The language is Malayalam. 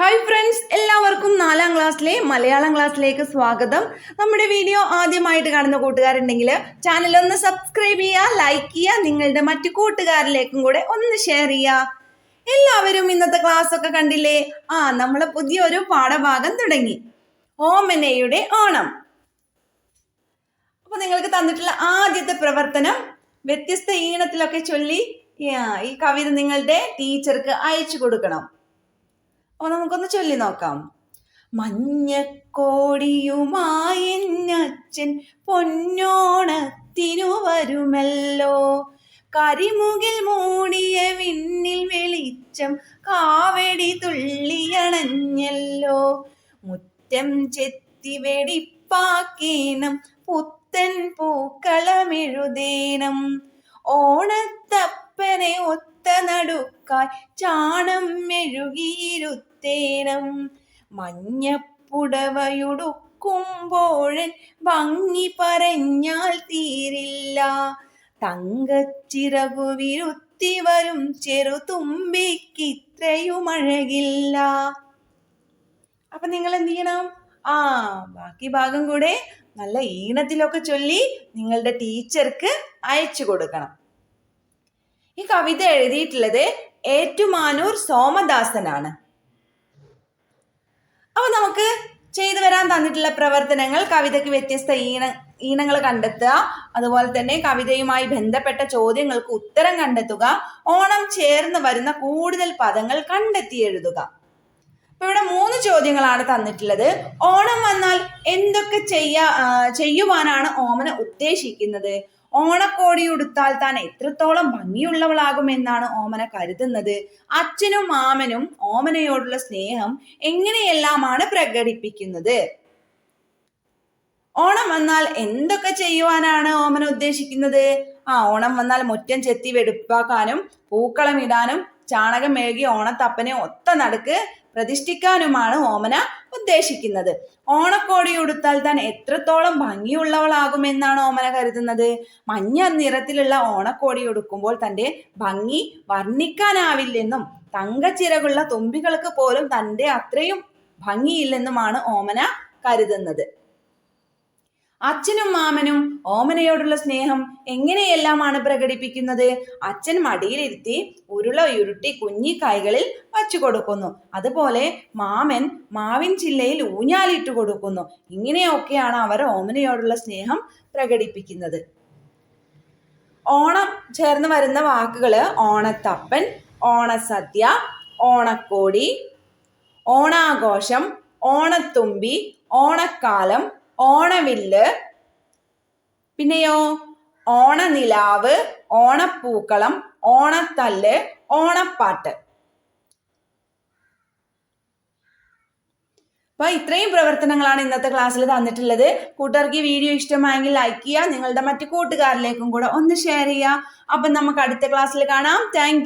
ഹായ് ഫ്രണ്ട്സ് എല്ലാവർക്കും നാലാം ക്ലാസ്സിലെ മലയാളം ക്ലാസ്സിലേക്ക് സ്വാഗതം. നമ്മുടെ വീഡിയോ ആദ്യമായിട്ട് കാണുന്ന കൂട്ടുകാരുണ്ടെങ്കിൽ ചാനൽ ഒന്ന് സബ്സ്ക്രൈബ് ചെയ്യുക ലൈക്ക് ചെയ്യുക നിങ്ങളുടെ മറ്റു കൂട്ടുകാരിലേക്കും കൂടെ ഒന്ന് ഷെയർ ചെയ്യുക. എല്ലാവരും ഇന്നത്തെ ക്ലാസ് ഒക്കെ കണ്ടില്ലേ? ആ നമ്മളെ പുതിയൊരു പാഠഭാഗം തുടങ്ങി. ഓമനയുടെ ഓണം. അപ്പൊ നിങ്ങൾക്ക് തന്നിട്ടുള്ള ആദ്യത്തെ പ്രവർത്തനം വ്യത്യസ്ത ഈണത്തിലൊക്കെ ചൊല്ലി ഈ കവിത നിങ്ങളുടെ ടീച്ചർക്ക് അയച്ചു കൊടുക്കണം. അപ്പൊ നമുക്കൊന്ന് ചൊല്ലി നോക്കാം. മഞ്ഞക്കോടിയുമായഞ്ഞച്ഛൻ പൊന്നോണത്തിനു വരുമല്ലോ. കരിമുകിൽ മൂടിയ വിണ്ണിൽ വെളിച്ചം കാവടി തുള്ളിയണഞ്ഞല്ലോ. മുറ്റം ചെത്തി വെടിപ്പാക്കേണം പുത്തൻ പൂക്കളമെഴുതേണം. ഓണത്തപ്പനെ ഒത്ത നടുക്കായി ചാണം മെഴുകിയിരുത്തേണം മഞ്ഞപ്പുടവയുടുക്കുമ്പോഴൻ ഭംഗി പറഞ്ഞാൽ തീരില്ല. തങ്കച്ചിറകു വിരുത്തി വരും ചെറുതുമ്പിക്കിത്രയും അഴകില്ല അപ്പൊ നിങ്ങൾ എന്ത് ചെയ്യണം ആ ബാക്കി ഭാഗം കൂടെ നല്ല ഈണത്തിലൊക്കെ ചൊല്ലി നിങ്ങളുടെ ടീച്ചർക്ക് അയച്ചു കൊടുക്കണം. ഈ കവിത എഴുതിയിട്ടുള്ളത് ഏറ്റുമാനൂർ സോമദാസനാണ്. അപ്പൊ നമുക്ക് ചെയ്തു വരാൻ തന്നിട്ടുള്ള പ്രവർത്തനങ്ങൾ കവിതയ്ക്ക് വ്യത്യസ്ത ഈണ ഈണങ്ങൾ കണ്ടെത്തുക അതുപോലെ തന്നെ കവിതയുമായി ബന്ധപ്പെട്ട ചോദ്യങ്ങൾക്ക് ഉത്തരം കണ്ടെത്തുക ഓണം ചേർന്ന് വരുന്ന കൂടുതൽ പദങ്ങൾ കണ്ടെത്തി എഴുതുക. അപ്പൊ ഇവിടെ മൂന്ന് ചോദ്യങ്ങളാണ് തന്നിട്ടുള്ളത്. ഓണം വന്നാൽ എന്തൊക്കെ ചെയ്യാ ചെയ്യുവാനാണ് ഓമന ഉദ്ദേശിക്കുന്നത്? ഓണക്കോടി ഉടുത്താൽ താൻ എത്രത്തോളം ഭംഗിയുള്ളവളാകുമെന്നാണ് ഓമന കരുതുന്നത്. അച്ഛനും മാമനും ഓമനയോടുള്ള സ്നേഹം എങ്ങനെയെല്ലാമാണ് പ്രകടിപ്പിക്കുന്നത്? ഓണം വന്നാൽ എന്തൊക്കെ ചെയ്യുവാനാണ് ഓമന ഉദ്ദേശിക്കുന്നത്? ആ ഓണം വന്നാൽ മുറ്റം ചെത്തി വെടുപ്പാക്കാനും പൂക്കളം ഇടാനും ചാണകം മെഴുകി ഓണത്തപ്പനെ ഒത്ത നടുക്ക് പ്രതിഷ്ഠിക്കാനുമാണ് ഓമന ഉദ്ദേശിക്കുന്നത്. ഓണക്കോടി ഉടുത്താൽ താൻ എത്രത്തോളം ഭംഗിയുള്ളവളാകുമെന്നാണ് ഓമന കരുതുന്നത്. മഞ്ഞ നിറത്തിലുള്ള ഓണക്കോടി ഉടുക്കുമ്പോൾ തന്റെ ഭംഗി വർണിക്കാനാവില്ലെന്നും തങ്കച്ചിറകുള്ള തുമ്പികൾക്ക് പോലും തന്റെ അത്രയും ഭംഗിയില്ലെന്നുമാണ് ഓമന കരുതുന്നത്. അച്ഛനും മാമനും ഓമനയോടുള്ള സ്നേഹം എങ്ങനെയെല്ലാമാണ് പ്രകടിപ്പിക്കുന്നത്? അച്ഛൻ മടിയിലിരുത്തി ഉരുള ഉരുട്ടി കുഞ്ഞി കൈകളിൽ വച്ചു കൊടുക്കുന്നു. അതുപോലെ മാമൻ മാവിൻ ചില്ലയിൽ ഊഞ്ഞാലിട്ട് കൊടുക്കുന്നു. ഇങ്ങനെയൊക്കെയാണ് അവർ ഓമനയോടുള്ള സ്നേഹം പ്രകടിപ്പിക്കുന്നത്. ഓണം ചേർന്ന് വരുന്ന വാക്കുകൾ ഓണത്തപ്പൻ ഓണസദ്യ ഓണക്കോടി ഓണാഘോഷം ഓണത്തുമ്പി ഓണക്കാലം ഓണവില്ല് പിന്നെയോ ഓണനിലാവ് ഓണപ്പൂക്കളം ഓണത്തല്ല് ഓണപ്പാട്ട്. അപ്പൊ ഇത്രയും പ്രവർത്തനങ്ങളാണ് ഇന്നത്തെ ക്ലാസ്സിൽ തന്നിട്ടുള്ളത്. കൂട്ടുകാർക്ക് ഈ വീഡിയോ ഇഷ്ടമായെങ്കിൽ ലൈക്ക് ചെയ്യുക നിങ്ങളുടെ മറ്റു കൂട്ടുകാരിലേക്കും കൂടെ ഒന്ന് ഷെയർ ചെയ്യുക. അപ്പം നമുക്ക് അടുത്ത ക്ലാസ്സിൽ കാണാം. താങ്ക്